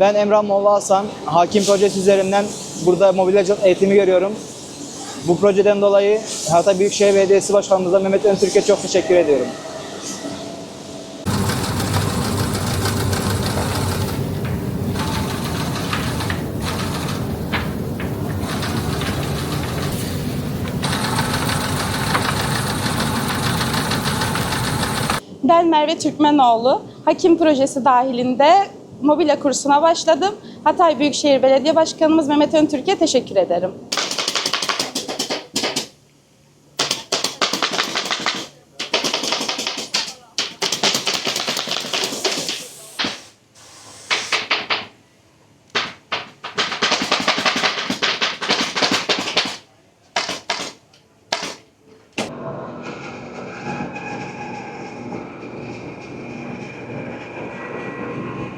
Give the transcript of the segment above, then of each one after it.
Ben Emrah Molla Hasan, Hakim Projesi üzerinden burada mobilyacılık eğitimi görüyorum. Bu projeden dolayı Hatay Büyükşehir Belediyesi Başkanımıza Mehmet Öntürk'e çok teşekkür ediyorum. Ben Merve Türkmenoğlu. Hakim projesi dahilinde mobilya kursuna başladım. Hatay Büyükşehir Belediye Başkanımız Mehmet Öntürk'e teşekkür ederim.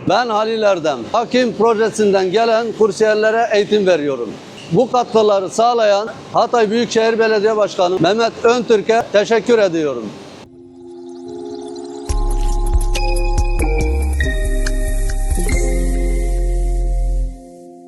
Ben Halil Erdem. Hakim projesinden gelen kursiyerlere eğitim veriyorum. Bu katkıları sağlayan Hatay Büyükşehir Belediye Başkanı Mehmet Öntürk'e teşekkür ediyorum.